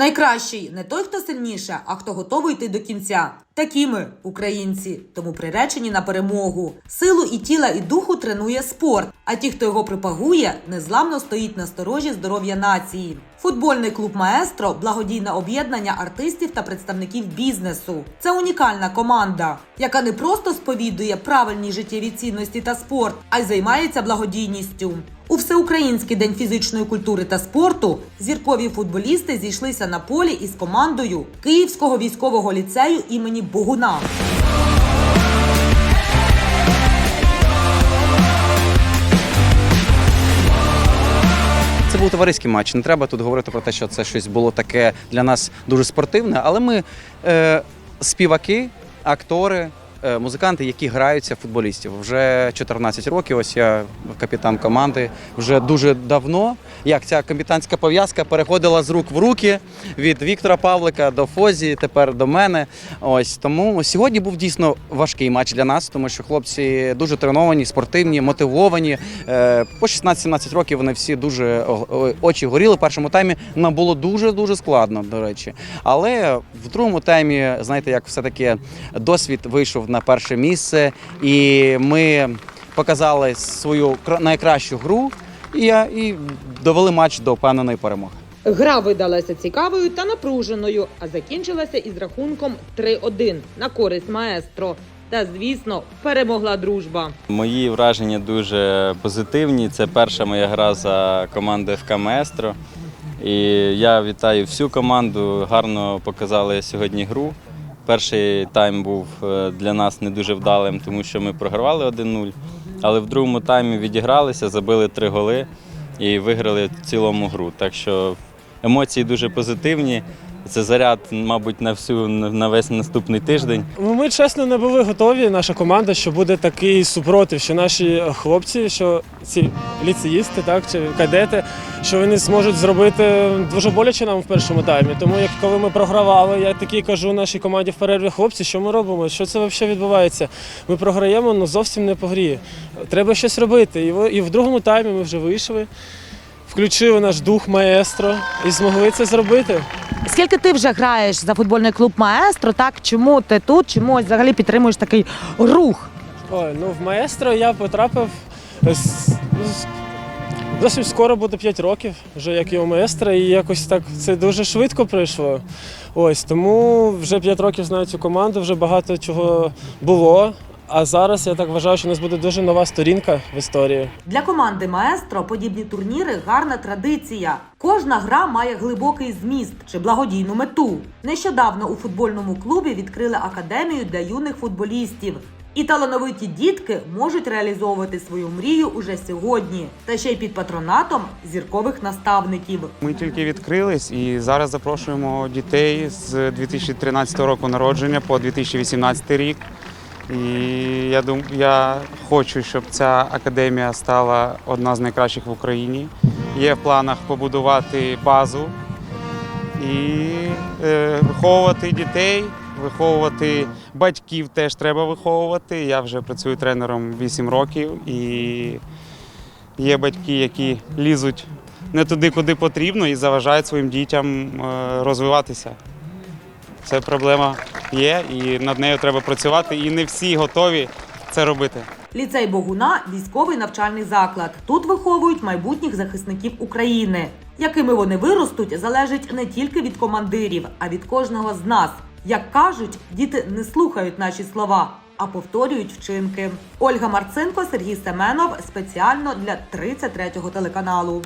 Найкращий не той, хто сильніше, а хто готовий йти до кінця. Такі ми українці, тому приречені на перемогу. Силу і тіла, і духу тренує спорт. А ті, хто його пропагує, незламно стоїть на сторожі здоров'я нації. Футбольний клуб Маестро благодійне об'єднання артистів та представників бізнесу. Це унікальна команда, яка не просто сповідує правильні життєві цінності та спорт, а й займається благодійністю. У всеукраїнський день фізичної культури та спорту зіркові футболісти зійшлися на полі із командою Київського військового ліцею імені Богуна. Це був товариський матч. Не треба тут говорити про те, що це щось було таке для нас дуже спортивне. Але ми е, співаки, актори, музиканти, які граються футболістів. Вже 14 років. Ось я капітан команди. Вже дуже давно. Як ця капітанська пов'язка переходила з рук в руки від Віктора Павлика до Фозі, тепер до мене. Ось тому сьогодні був дійсно важкий матч для нас, тому що хлопці дуже треновані, спортивні, мотивовані. Е, По 16-17 років вони всі дуже очі горіли. В першому таймі нам було дуже дуже складно, до речі. Але в другому таймі, знаєте, як все-таки досвід вийшов на перше місце, і ми показали свою найкращу гру і, і довели матч до впевненої перемоги. Гра видалася цікавою та напруженою, а закінчилася із рахунком 3-1 на користь маестро. Та звісно, перемогла дружба. Мої враження дуже позитивні. Це перша моя гра за командою ФК Маестро. І я вітаю всю команду. Гарно показали сьогодні гру. Перший тайм був е, для нас не дуже вдалим, тому що ми програвали 1-0. Але в другому таймі відігралися, забили три голи і виграли в цілому гру. Так що емоції дуже позитивні. Це заряд, мабуть, на всю на весь наступний тиждень. Ну, Ми чесно не були готові, наша команда, що буде такий супротив, що наші хлопці, що ці ліцеїсти, так чи кадети, що вони зможуть зробити дуже боляче нам в першому таймі. Тому як коли ми програвали, я такий кажу нашій команді в перерві, хлопці, що ми робимо? Що це взагалі відбувається? Ми програємо, ну зовсім не по грі. Треба щось робити. І в другому таймі ми вже вийшли, включили наш дух маестро і змогли це зробити. Скільки ти вже граєш за футбольний клуб Маестро? Так чому ти тут? Чому ось взагалі підтримуєш такий рух? Ой, ну в маестро я потрапив з- з- досить скоро буде 5 років, вже як і у маестро, і якось так це дуже швидко пройшло. Ось тому вже 5 років знаю цю команду, вже багато чого було. А зараз я так вважаю, що у нас буде дуже нова сторінка в історії. Для команди Маестро подібні турніри гарна традиція. Кожна гра має глибокий зміст чи благодійну мету. Нещодавно у футбольному клубі відкрили академію для юних футболістів. І талановиті дітки можуть реалізовувати свою мрію уже сьогодні, та ще й під патронатом зіркових наставників. Ми тільки відкрились і зараз запрошуємо дітей з 2013 року народження по 2018 рік. І я дум, я хочу, щоб ця академія стала одна з найкращих в Україні. Є в планах побудувати базу і е, виховувати дітей, виховувати батьків теж треба виховувати. Я вже працюю тренером 8 років і є батьки, які лізуть не туди, куди потрібно, і заважають своїм дітям е, розвиватися. Це проблема є, і над нею треба працювати, і не всі готові це робити. Ліцей Богуна військовий навчальний заклад. Тут виховують майбутніх захисників України. Якими вони виростуть, залежить не тільки від командирів, а від кожного з нас. Як кажуть, діти не слухають наші слова, а повторюють вчинки. Ольга Марцинко, Сергій Семенов спеціально для 33-го телеканалу.